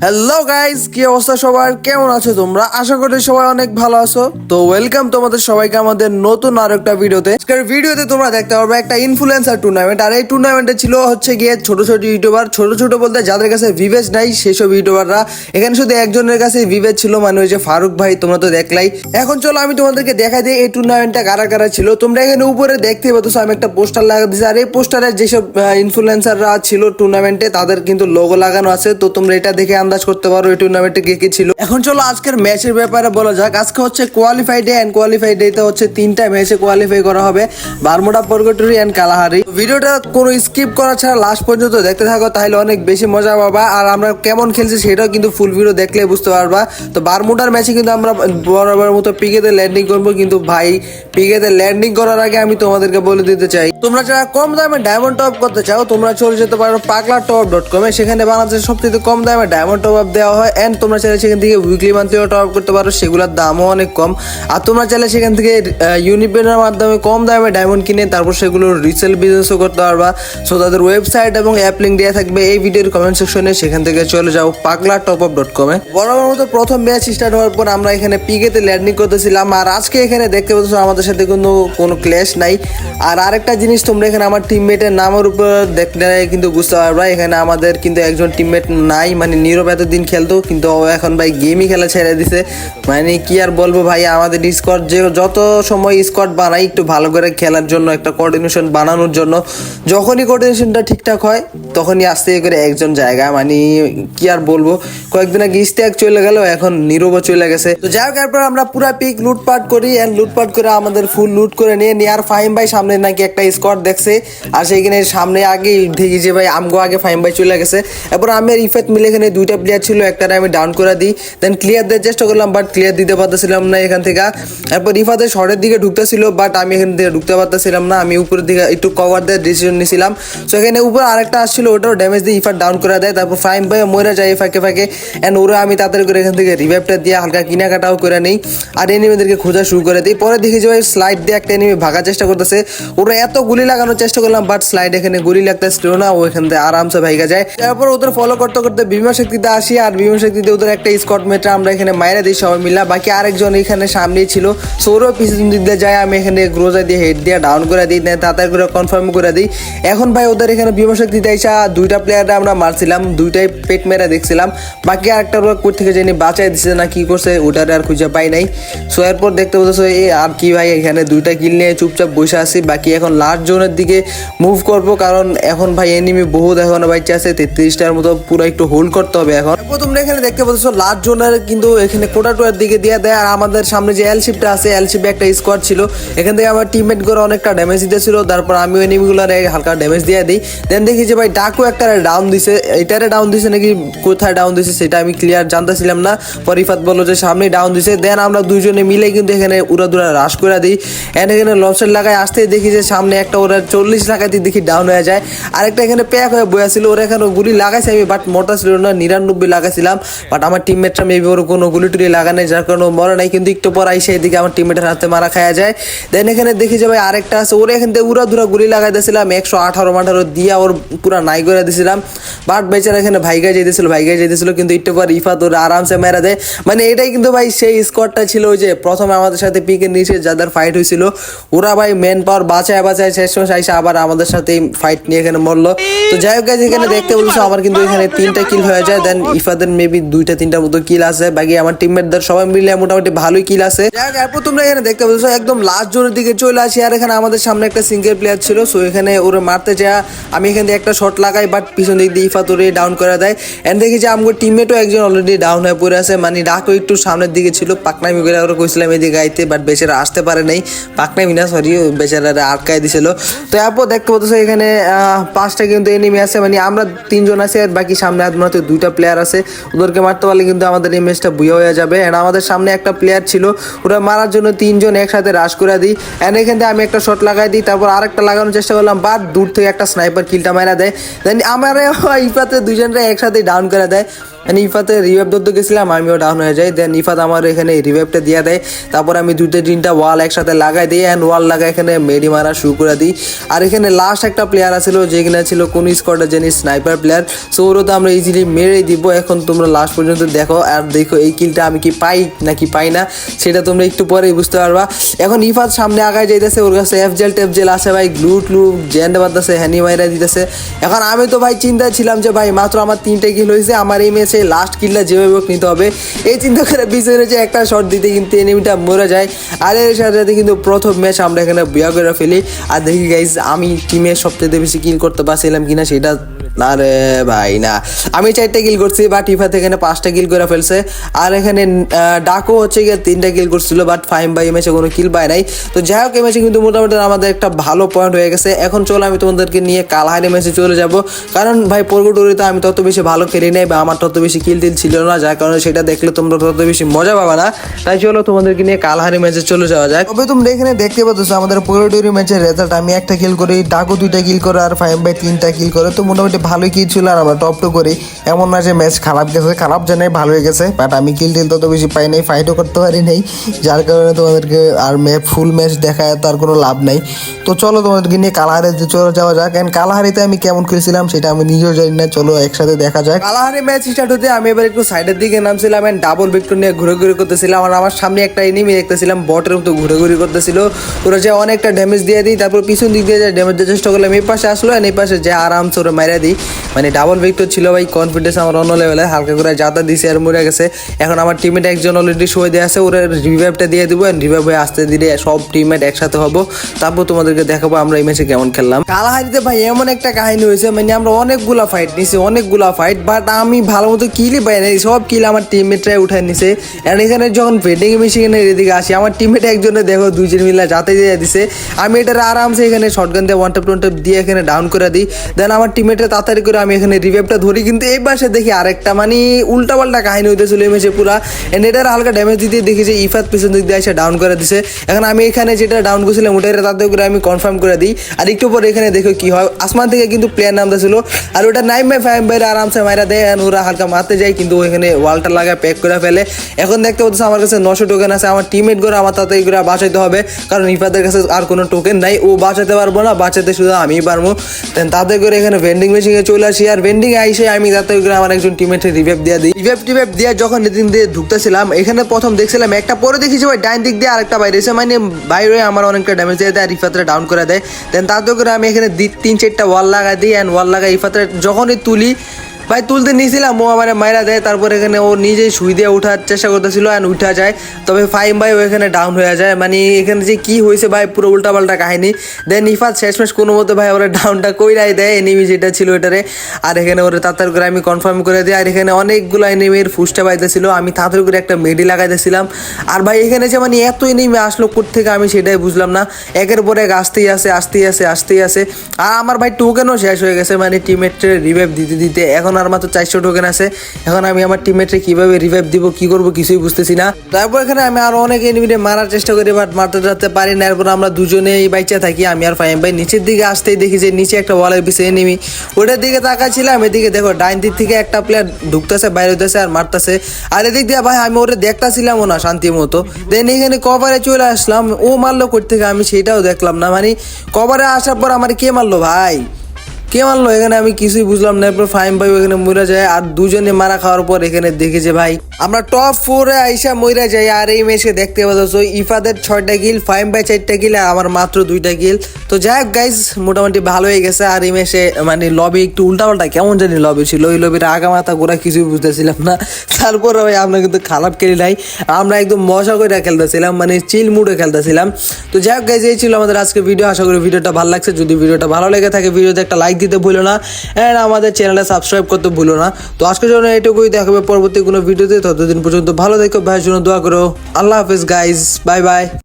Hello guys কি অবস্থা সবার? কেমন আছো তোমরা? আশা করি সবাই অনেক ভালো আছো। তো ওয়েলকাম তোমাদের সবাইকে আমাদের নতুন আর একটা ভিডিওতে আজকের ভিডিওতে তোমরা দেখতে পারবে একটা ইনফ্লুয়েন্সার টুর্নামেন্ট আর এই টুর্নামেন্টে ছিল হচ্ছে গিয়ে ছোট ছোট ইউটিউবার ছোট ছোট বলতে যাদের কাছে ভিভেজ নাই, সেসব ইউটিউবাররা এখানে শুধু একজনের কাছে ভিভেজ ছিল মানে ওই যে ফারুক ভাই, তোমরা তো দেখলাই। এখন চলো আমি তোমাদেরকে দেখাই দিই, এই টুর্নামেন্টটা কারা কারা ছিল। তোমরা এখানে উপরে দেখতে পাচ্ছ, আমি একটা পোস্টার লাগা দিয়েছি আর এই পোস্টারে যেসব ইনফ্লুয়েন্সাররা ছিল টুর্নামেন্টে তাদের কিন্তু লোগো লাগানো আছে। তো তোমরা এটা দেখে আন্দাজ করতে পারো এই টুর্নামেন্টে কে কে ছিল। এখন চলো আজকের ম্যাচের ব্যাপারে বলা যাক। আজকে হচ্ছে কোয়ালিফাই ডে এন্ড কোয়ালিফাই তে হচ্ছে তিনটা ম্যাচে কোয়ালিফাই করা হবে বারমুডা, পরগটরি এন্ড কালাহারি। ভিডিওটা কোনো স্কিপ করা ছাড়া লাস্ট পর্যন্ত দেখতে থাকো, তাহলে অনেক বেশি মজা পাবা। আর আমরা কেমন খেলছি সেটাও কিন্তু ফুল ভিডিও দেখলে বুঝতে পারবা। তো বারমুডার ম্যাচে কিন্তু আমরা বরাবর মতো পিকেতে ল্যান্ডিং করব। কিন্তু ভাই, পিকেতে ল্যান্ডিং করার আগে আমি তোমাদেরকে বলে দিতে চাই, তোমরা যারা কম দামে ডায়মন্ড টপ করতে চাও, তোমরা চলে যেতে পারো পাগলা টপ ডট কমে সেখানে বাংলাদেশের সবথেকে কম দামে ডায়মন্ড টপ আপ দেওয়া হয় অ্যান্ড তোমরা চাইলে সেখান থেকে উইকলি মান্থলিও টপ আপ করতে পারো, সেগুলোর দামও অনেক কম। আর তোমরা চাইলে সেখান থেকে ইউনিপেনের মাধ্যমে কম দামে ডায়মন্ড কিনে তারপর সেগুলো রিসেল বিজনেসও করতে পারবা। সো তাদের ওয়েবসাইট এবং অ্যাপ লিঙ্ক দেওয়া থাকবে এই ভিডিওর কমেন্ট সেকশনে সেখান থেকে চলে যাও পাগলা টপ আপ ডট কমে বরাবর মতো প্রথম ম্যাচ স্টার্ট হওয়ার পর আমরা এখানে পিকেতে ল্যান্ডিং করতেছিলাম, আর আজকে এখানে দেখতে পাচ্ছ আমাদের সাথে কোনো কোনো ক্ল্যাশ নাই। আর আরেকটা জিনিস তোমরা এখানে আমার টিমমেটের নামের উপর দেখলে কিন্তু বুঝতে পারবা, এখানে আমাদের কিন্তু একজন টিমমেট নাই মানে নীরব এতদিন খেলতো, কিন্তু এখন ভাই গেমই খেলা ছেড়ে দিছে। মানে কি আর বলব ভাই, আমাদের স্কট যে যত সময় স্কট বানাই, একটু ভালো করে খেলার জন্য, একটা কোঅর্ডিনেশন বানানোর জন্য, যখনই কোঅর্ডিনেশনটা ঠিকঠাক হয়, তখনই আস্তে করে একজন জায়গা মানে কি আর বলব, কয়েকদিন আগে ইস্তেক চলে গেল, এখন নীরবও চলে গেছে। তো যাই হোক, এরপর আমরা পুরা পিক লুটপাট করি এন্ড লুটপাট করে আমাদের ফুল লুট করে নিয়ে নিয়ে আর ফাহিম ভাই সামনে নাকি একটা স্কট দেখছে, আর সেইখানে সামনে আগে দেখি যে ভাই আমগো আগে ফাহিম ভাই চলে গেছে। এরপর আমি আর ইফেত মিলে এখানে দুইটা প্লেয়ার ছিল, একটা আমি ডাউন করে দিই। দেন ক্লিয়ার দেওয়ার চেষ্টা করলাম বাট ক্লিয়ার দিতে পারতেছিলাম না এখান থেকে। এরপর রিফাতে শর্টের দিকে ঢুকতেছিল বাট আমি এখান থেকে ঢুকতে পারতেছিলাম না। আমি উপরের দিকে একটু কভার দেওয়ার ডিসিশন নিয়েছিলাম সো এখানে উপরে আরেকটা আসছিল, ওটাও ড্যামেজ দিয়ে ইফার ডাউন করে দেয়। তারপর ফাইম ভাই মরে যায় ফাঁকে ফাঁকে। অ্যান্ড ওরা আমি তাড়াতাড়ি করে এখান থেকে রিভাইভটা দিয়ে হালকা কেনাকাটাও করে নেই। আর এনিমিদেরকে খোঁজা শুরু করে দিই। পরে দেখি যে ভাই স্লাইড দিয়ে একটা এনিমি ভাগার চেষ্টা করতেছে। ওরা এত গুলি লাগানোর চেষ্টা করলাম বাট স্লাইড এখানে গুলি লাগতেছিল না। ও এখান থেকে আরামসে ভাইগা যায়। তারপর ওদের ফলো করতে করতে বিমা শক্তিতে আসি আর বিমা শক্তিতে ওদের একটা স্কট মেটে আমরা এখানে মাইরা দিই, সবাই মিলা। বাকি আরেকজন এখানে সামনেই ছিল। সৌরভ পিছন দিয়ে যায়, আমি এখানে গ্রোজা দিয়ে হেড দিয়ে ডাউন করে দিই তাড়াতাড়ি করে কনফার্ম করে দিই। এখন ভাই ওদের এখানে বিমা শক্তিতে আইসা দুইটা প্লেয়াররা আমরা মারছিলাম, দুইটাই পেট মেরে দেখছিলাম। বাকি আরেকটা ওরা কোথা থেকে জানি বাঁচাই দিচ্ছে না কি করছে, ওটার আর খুঁজে পাই নাই। সো এরপর দেখতে বলতেছো এই আর কি ভাই, এখানে দুইটা কিল নিয়ে চুপচাপ বসে আছি। বাকি এখন লাস্ট জোনের দিকে মুভ করব, কারণ এখন ভাই এনিমি বহুত এখন বাইচে আছে, তেত্রিশটার মতো পুরো একটু হোল্ড করতে হবে। এখন। এরপর তোমরা এখানে দেখতে পাচ্ছ লাস্ট জোনের কিন্তু এখানে কোটাটোয়ার দিকে দিয়ে দেয়, আর আমাদের সামনে যে এলশিপটা আছে এলশিপে একটা স্কোয়াড ছিল। এখান থেকে আমার টিমমেট করে অনেকটা ড্যামেজ দিতেছিল, তারপর আমিও এনিমিগুলো হালকা ড্যামেজ দিয়ে দিই। দেন দেখি যে ভাই ডাকু একটা ডাউন দিছে। এটারে ডাউন দিছে নাকি কোথায় ডাউন দিছে সেটা আমি ক্লিয়ার জানতেছিলাম না। পরিফাত বলল যে সামনে ডাউন দিছে। দেন আমরা দুইজনে মিলে কিন্তু এখানে উড়াদুরা রাশ করে দিই। এন্ড এখানে লঞ্চের লাগায় আসতেই দেখি যে সামনে একটা ওরা চল্লিশ লাগাতে দেখি ডাউন হয়ে যায়। আরেকটা এখানে প্যাক হয়ে বয়া ছিল, ওরা এখানে গুলি লাগাইছে আমি বাট মোটা ছিল না নিরানব্বই লাগাইছিলাম বাট আমার টিমমেটরা মেবি ওর কোনো গুলি টুলি লাগানো যার কারণে মরে নাই কিন্তু একটু পর আইসে এদিকে আমার টিমমেটের হাতে মারা খাওয়া যায়। দেন এখানে দেখি যে ভাই আরেকটা আছে ওরা এখান থেকে উড়া ধুরা গুলি লাগাই দিয়েছিলাম একশো আঠারো মাঠারো দিয়া ওর পুরা নাই করে দিয়েছিলাম। বাট বেচারা এখানে ভাইগা যেতেছিল ভাইগা যেতেছিল কিন্তু একটু পর ইফাত ওরা আরামসে মেরা দেয়। মানে এটাই কিন্তু ভাই সেই স্কোয়াডটা ছিল যে প্রথমে আমাদের সাথে পিকের নিচে যাদের ফাইট হয়েছিল ওরা ভাই মেন পাওয়ার বাঁচায় বাঁচায় শেষ সময় আইসা আবার আমাদের সাথে ফাইট নিয়ে এখানে মরলো। তো যাই হোক guys, এখানে দেখতে বলছো আমার কিন্তু এখানে তিনটা কিল হয়ে যায়। দেন ইফাদের মেবি দুইটা তিনটা মতো কিল আছে। বাকি আমার টিমমেটদের সবাই মিলে মোটামুটি ভালোই কিল আছে। এরপর তোমরা এখানে দেখতে বলছো একদম লাস্ট জোনের দিকে চলে আসি। আর এখানে আমাদের সামনে একটা সিঙ্গেল প্লেয়ার ছিল সো এখানে ওরা মারতে যা আমি এখান থেকে একটা শট লাগাই বাট পিছন দিক দিয়ে ইফাত ওরে ডাউন করে দেয়। দেখি যে আমার টিমমেটও একজন অলরেডি ডাউন হয়ে পড়ে আছে। মানে ডাকও একটু সামনের দিকে ছিল পাকনামি করে ওরা কইছিলাম এদিকে গাইতে বাট বেচারা আসতে পারে নাই। পাকনামি না সরি বেচারা আটকায় দিছিল। তো এরপর দেখতে পাচ্ছ এখানে পাঁচটা কিন্তু এনিমি আছে। মানে আমরা তিনজন আছি আর বাকি সামনে মাত্র দুইটা প্লেয়ার আছে। ওদেরকে মারতে পারলে কিন্তু আমাদের এই ম্যাচটা বুয়ে হয়ে যাবে। অ্যান্ড আমাদের সামনে একটা প্লেয়ার ছিল, ওরা মারার জন্য তিনজন একসাথে রাশ করে দিই অ্যান্ড এখান থেকে আমি একটা শট লাগাই দিই, তারপর আরেকটা লাগানোর চেষ্টা করলাম বাদ দূর থেকে একটা স্নাইপার কিলটা মারা দেয়। দেন আমার ইফাতে দুজনরা একসাথে ডাউন করে দেয়। মানে ইফাতে রিভাইভ ধরতে গেছিলাম, আমিও ডাউন হয়ে যাই। দেন ইফাত আমার এখানে রিভাইভটা দিয়ে দেয়। তারপর আমি দুটো তিনটা ওয়াল একসাথে লাগাই দিই অ্যান্ড ওয়াল লাগাই এখানে মেডি মারা শুরু করে দিই। আর এখানে লাস্ট একটা প্লেয়ার আছিল কিনা ছিল কোন স্কোয়াডের যিনি স্নাইপার প্লেয়ার সো ওরও তো আমরা ইজিলি মেরে দিব। এখন তোমরা লাস্ট পর্যন্ত দেখো আর দেখো এই কিলটা আমি কি পাই নাকি পাই না, সেটা তোমরা একটু পরেই বুঝতে পারবা। এখন ইফাত সামনে আগায় যাইতেছে, ওর কাছে এফ জেল টেফ জেল আছে ভাই গ্লু ট্লু জ্যান্ড বাদতেছে হ্যানি মাইরা দিতেছে। এখন আমি তো ভাই চিন্তায় ছিলাম যে ভাই মাত্র আমার তিনটে কিল হয়েছে, আমার এই ম্যাচে লাস্ট কিলটা যেভাবে হোক নিতে হবে। এই চিন্তা করে পিছনে যে একটা শট দিতে কিন্তু এনিমিটা মরে যায়। আর এর সাথে সাথে কিন্তু প্রথম ম্যাচ আমরা এখানে বিয়া করে ফেলি আর দেখি গাইজ আমি টিমের সবচেয়ে বেশি কিল করতে পারছিলাম কিনা সেটা আরে ভাই, না। আমি চারটে কিল করছি বাট ইফাত এখানে পাঁচটা কিল করে ফেলছে। আর এখানে ডাকও হচ্ছে গিয়ে তিনটা কিল করছিল বাট ফাইম এই ম্যাচে কোনো কিল পায় নাই। তো যাই হোক, এই কিন্তু মোটামুটি আমাদের একটা ভালো পয়েন্ট হয়ে গেছে। এখন চলো, আমি তোমাদেরকে নিয়ে কালহারি ম্যাচে চলে যাব। কারণ ভাই পর্গটুরিতে আমি তত বেশি ভালো খেলি নাই, বা আমার তত বেশি কিল টিল ছিল না, যার কারণে সেটা দেখলে তোমরা তত বেশি মজা পাবে না। তাই চলো, তোমাদেরকে নিয়ে কালহারি ম্যাচে চলে যাওয়া যায় তবে তোমরা এখানে দেখতে পাচ্ছ আমাদের পর্গটুরি ম্যাচের রেজাল্ট আমি একটা কিল করি ডাকু দুইটা কিল করে, আর ফাইম ভাই তিনটা কিল করে। তো মোটামুটি ভালোই কিল ছিল আর আমরা টপ টু করি। এমন না যে ম্যাচ খারাপ গেছে, খারাপ জানাই ভালো হয়ে গেছে বাট আমি কিল টিল তত বেশি পাই নাই ফাইটও করতে পারি নাই, যার কারণে তোমাদেরকে আর ফুল ম্যাচ দেখায় তার কোনো লাভ নাই। তো চলো তোমাদেরকে নিয়ে কালাহারিতে চলে যাওয়া যাক এন্ড কালাহারিতে আমি কেমন খেলছিলাম সেটা আমি নিজেও জানি না, চলো একসাথে দেখা যাক। কালাহারি ম্যাচ স্টার্ট হতে আমি এবার একটু সাইডের দিকে নামছিলাম এন্ড ডাবল ভিক্টর নিয়ে ঘুরে ঘুরে করতেছিলাম, আর আমার সামনে একটা এনিমি দেখতেছিলাম বটের মতো ঘুরে ঘুরে করতেছিল। ওরা যে অনেকটা ড্যামেজ দিয়ে দিই তারপর পিছন দিক দিয়ে যায় ড্যামেজ চেষ্টা করলাম, এই পাশে আসলো, and এই পাশে যে আরামসে ওরা মাইরা দিই। মানে ডাবল ভিক্টর ছিল ভাই কনফিডেন্স আমার অন্য লেভেলে হালকা করে যাতা দিছে আর মরে গেছে। এখন আমার টিমমেট একজন অলরেডি শো দিয়ে আছে, ওরা রিভাইভটা দিয়ে দিব রিভাইভ হয়ে আসতে দিলে সব টিমমেট একসাথে হব। তারপর তোমাদেরকে দেখাবো আমরা এই ম্যাচে কেমন খেললাম। কালাহারিতে ভাই, এমন একটা কাহিনী হয়েছে মানে আমরা অনেকগুলা ফাইট নিছি, অনেকগুলা ফাইট বাট আমি ভালো মতো কিলই পাই নাই, সব কিল আমার টিমমেটরাই উঠায় নিছে। এন্ড এখানে যখন ভেটিং মেশিনের এদিকে আসি, আমার টিমমেট একজনে দেখো, দুইজন মিলে যাতে দিয়ে দিছে। আমি এটার আরামসে এখানে শর্টগান দিয়ে ওয়ান টপ টন ট্যাপ দিয়ে এখানে ডাউন করে দিই। দেন আমার টিমমেটে তাড়াতাড়ি করে আমি এখানে রিভাইভটা ধরি, কিন্তু এই পাশে দেখি আরেকটা মানে উল্টা পাল্টা কাহিনী হইতেছিল, এই ম্যাচে পুরা। এন্ড এটার হালকা ড্যামেজ দিতে দেখি যে ইফাত পিছন দিক দিয়ে এসে ডাউন করে দিছে। এখন আমি এখানে যেটা ডাউন করছিলাম ওটা তাতে করে আমি কনফার্ম করে দিই। আর একটু পরে এখানে দেখো কি হয়। আসমান থেকে কিন্তু প্লেয়ার নামতেছিল আর ওটা নাইম বাই ফাইভ বাইরে আরামসে মাইরা দেয়, and ওরা হালকা মারতে যায়, কিন্তু ওখানে ওয়ালটা লাগায় প্যাক করে ফেলে। এখন দেখতে পাচ্ছ আমার কাছে নশো টোকেন আছে। আমার টিমমেট করে আমার তাতে করে বাঁচাইতে হবে। কারণ ইফাতের কাছে আর কোনো টোকেন নাই। ও বাঁচাতে পারব না, বাঁচাতে শুধু আমিই পারব। তাতে করে এখানে ভেন্ডিং মেশিনে চলে আসি আর ভেন্ডিং আইসে আমি করে আমার একজন টিমমেটের রিভেপ দিয়ে দিই। রিভেপ টিভেপ দিয়ে যখন এদিন দিয়ে ঢুকতেছিলাম, এখানে প্রথম দেখছিলাম, একটা পরে দেখি যে ভাই, ডাইন দিক দিয়ে আরেকটা বাইরে এসে মানে বাইরে আমার অনেকটা ড্যামেজ দিয়ে দেয় আর ইফাতরা ডাউন করে দেয়। দেন তাতে করে আমি এখানে তিন চারটা ওয়াল লাগাই দিই অ্যান্ড ওয়াল লাগাই ইফাতরা যখনই তুলি ভাই, তুলতে নিয়েছিলাম ও আমার মাইরা দেয়, তারপর এখানে ও নিজেই সুই দিয়ে ওঠার চেষ্টা করতেছিল অ্যান্ড উঠা যায়। তবে ফাইম ভাই ও এখানে ডাউন হয়ে যায়। মানে এখানে যে কি হয়েছে ভাই, পুরো উল্টাপাল্টা কাহিনী। দেন ইফাত শেষমেশ কোনো মতো ভাই ওরা ডাউনটা কইরাই দেয় এনিমি যেটা ছিল এটারে। আর এখানে ওরা তাড়াতাড়ি করে আমি কনফার্ম করে দিই। আর এখানে অনেকগুলো এনিমির ফুসটা পাইতেছিল আমি তাড়াতাড়ি করে একটা মেডি লাগাইতেছিলাম। আর ভাই, এখানে যে মানে এত এনিমি আসলো থেকে আমি সেটাই বুঝলাম না। একের পর এক আসতেই আসে আসতেই আসে আসতেই আসে। আর আমার ভাই টোকেনও শেষ হয়ে গেছে মানে টিমমেটের রিভাইভ দিতে দিতে। এখন আর মাত্র চারশো টোকেন আছে। এখন আমি আমার টিমমেটে কীভাবে রিভাইভ দিব, কি করব কিছুই বুঝতেছি না। তারপর এখানে আমি আরও অনেক এনিমিটে মারার চেষ্টা করি বাট মারতে টারতে পারি না। এরপর আমরা দুজনেই বাইচা থাকি, আমি আর ফাইম ভাই। নিচের দিকে আসতেই দেখি যে নিচে একটা ওয়ালের পিছিয়ে এনিমি ওটার দিকে তাকাচ্ছিলাম এদিকে দেখো ডাইন দিক থেকে একটা প্লেয়ার ঢুকতেছে, বাইরে হইতেছে আর মারতেছে। আর এদিক দিয়ে ভাই আমি ওরে দেখতাছিলামও না শান্তি মতো। দেন এখানে কভারে চলে আসলাম, ও মারলো থেকে আমি সেটাও দেখলাম না। মানে কভারে আসার পর আমার কে মারলো ভাই? কে মারলো? এখানে আমি কিছুই বুঝলাম না। এরপর ফাইম ভাই ওখানে মরে যায় আর দুজনে মারা খাওয়ার পর এখানে দেখেছে ভাই আমরা টপ ফোরে আইসা মরে যাই, আর এই ম্যাচে দেখতে পাচ্ছ ইফাদের ছয়টা গিল ফাইম বাই চারটা গিল আর আমার মাত্র দুইটা গিল তো যাই হোক গাইজ মোটামুটি ভালো হয়ে গেছে। আর এই ম্যাচে মানে লবি একটু উল্টাপাল্টা, কেমন জানি লবি ছিল। ওই লবির আগা মাথা গোড়া কিছুই বুঝতেছিলাম না। তারপর ভাই, আমরা কিন্তু খারাপ খেলি নাই। আমরা একদম মজা করে খেলতেছিলাম মানে চিল মুডে খেলতেছিলাম। তো যাই হোক গাইজ এই ছিল আমাদের আজকে ভিডিও আশা করি ভিডিওটা ভালো লাগছে। যদি ভিডিওটা ভালো লেগে থাকে ভিডিওতে একটা লাইক দিতে ভুলো না। অ্যান্ড আমাদের চ্যানেলে সাবস্ক্রাইব করতে ভুলো না। তো আজকের জন্য এটুকুই দেখাবে পরবর্তী কোনো ভিডিওতে ততদিন পর্যন্ত ভালো দেখো ভাইয়ের জন্য দোয়া করো। আল্লাহ হাফিজ গাইজ বাই বাই